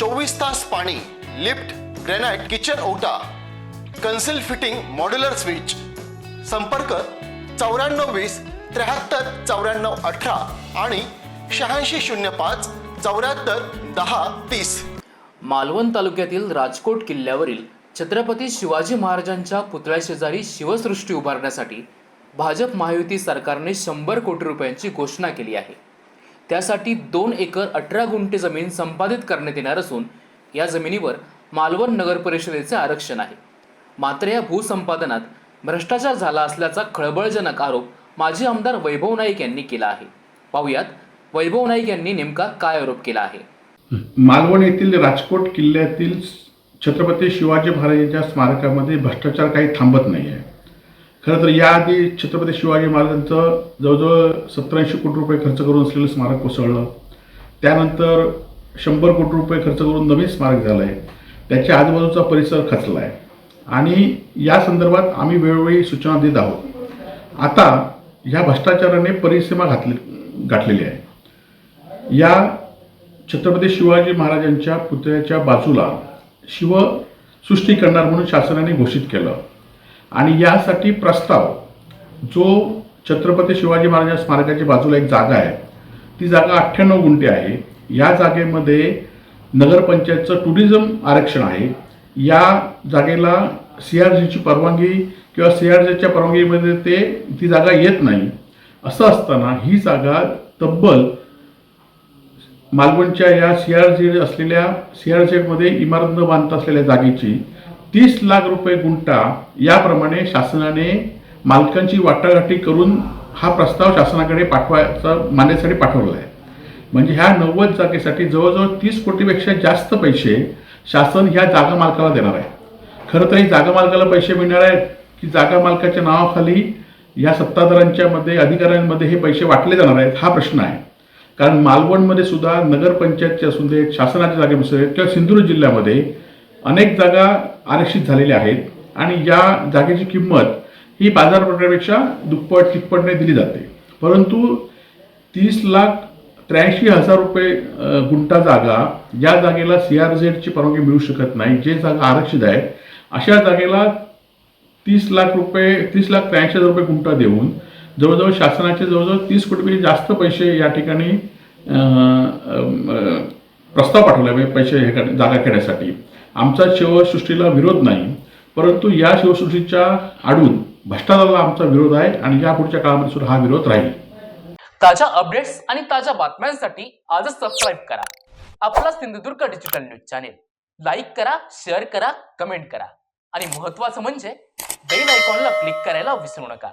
चोवीस तास पाणी लिफ्ट ग्रेनाइट किचन ओटा कन्सिल फिटिंग मॉड्युलर स्विच. संपर्क चौऱ्याण्णव वीस त्र्याहत्तर चौऱ्याण्णव अठरा आणि शहाऐंशी शून्य पाच चौऱ्याहत्तर दहा तीस. मालवण तालुक्यातील राजकोट किल्ल्यावरील छत्रपती शिवाजी महाराजांच्या पुतळ्याशेजारी शिवसृष्टी उभारण्यासाठी भाजप महायुती सरकारने शंभर कोटी रुपयांची घोषणा केली आहे. त्यासाठी दोन एकर अठरा गुंठे जमीन संपादित करण्यात येणार असून या जमिनीवर मालवण नगर परिषदेचे आरक्षण आहे. मात्र या भूसंपादनात भ्रष्टाचार झाला असल्याचा खळबळजनक आरोप माजी आमदार वैभव नाईक यांनी केला आहे. पाहुयात वैभव नाईक यांनी नेमका काय आरोप केला आहे? मालवण येथील राजकोट किल्ल्यातील छत्रपती शिवाजी महाराजांच्या स्मारकामध्ये भ्रष्टाचार काही थांबत नाही आहे खरं तर याआधी छत्रपती शिवाजी महाराजांचं जवळजवळ सत्तरऐंशी कोटी रुपये खर्च करून असलेलं स्मारक कोसळलं. त्यानंतर शंभर कोटी रुपये खर्च करून नवीन स्मारक झालं आहे त्याच्या आजूबाजूचा परिसर खचला आहे आणि या संदर्भात आम्ही वेळोवेळी सूचना देत आहोत. आता ह्या भ्रष्टाचाराने परिसीमा घातली गाठलेली आहे. या छत्रपती शिवाजी महाराजांच्या पुतळ्याच्या बाजूला शिवसृष्टी करणार म्हणून शासनाने घोषित केलं. आणि यासाठी प्रस्ताव जो छत्रपती शिवाजी महाराजांच्या स्मारकाच्या बाजूला एक जागा आहे ती जागा अठ्ठ्याण्णव गुंठे आहे. या जागेमध्ये नगरपंचायतचं टुरिझम आरक्षण आहे. या जागेला सी आर जीची परवानगी किंवा सी आर जीच्या परवानगीमध्ये ते ती जागा येत नाही. असं असताना ही जागा तब्बल मालवणच्या या सी आर जी असलेल्या सी आर झेडमध्ये इमारत न बांधता असलेल्या जागेची तीस लाख रुपये गुंठा याप्रमाणे शासनाने मालकांची वाटाघाटी करून हा प्रस्ताव शासनाकडे पाठवायचा मान्यसाठी पाठवला आहे. म्हणजे ह्या नव्वद जागेसाठी जवळजवळ तीस कोटीपेक्षा जास्त पैसे शासन ह्या जागा मालकाला देणार आहे. खरं तर ही जागा मालकाला पैसे मिळणार आहेत की जागा मालकाच्या नावाखाली या सत्ताधाऱ्यांच्या मध्ये अधिकाऱ्यांमध्ये हे पैसे वाटले जाणार आहेत हा प्रश्न आहे. कारण मालवणमध्ये सुद्धा नगरपंचायतचे असू देत शासनाच्या जागेनुसार आहेत किंवा सिंधुदुर्ग जिल्ह्यामध्ये अनेक जागा आरक्षित झालेल्या आहेत आणि या जागेची किंमत ही बाजारपेठेपेक्षा दुप्पट तिप्पटने दिली जाते. परंतु तीस लाख त्र्याऐंशी हजार रुपये गुंठा जागा या जागेला सी आर झेडची परवानगी मिळू शकत नाही. जे जागा आरक्षित आहेत अशा जागेला तीस लाख रुपये तीस लाख त्र्याऐंशी हजार रुपये गुंठा देऊन जवळजवळ शासनाचे जवळजवळ तीस कोटीपेक्षा जास्त पैसे या ठिकाणी प्रस्ताव पाठवला म्हणजे पैसे हे जागा घेण्यासाठी. आमचा शिवसृष्टीला विरोध नाही परंतु या शिवसृष्टीच्या आडून भ्रष्टाचाराला आमचा विरोध आहे आणि या पुढच्या काळामध्ये सुद्धा हा विरोध राहील. ताज्या अपडेट्स आणि ताज्या बातम्यांसाठी आजच सबस्क्राईब करा. आपला Sindhudurg digital news channel like करा शेअर करा कमेंट करा. आणि महत्त्वाचं म्हणजे बेल आयकॉनला क्लिक करायला विसरू नका.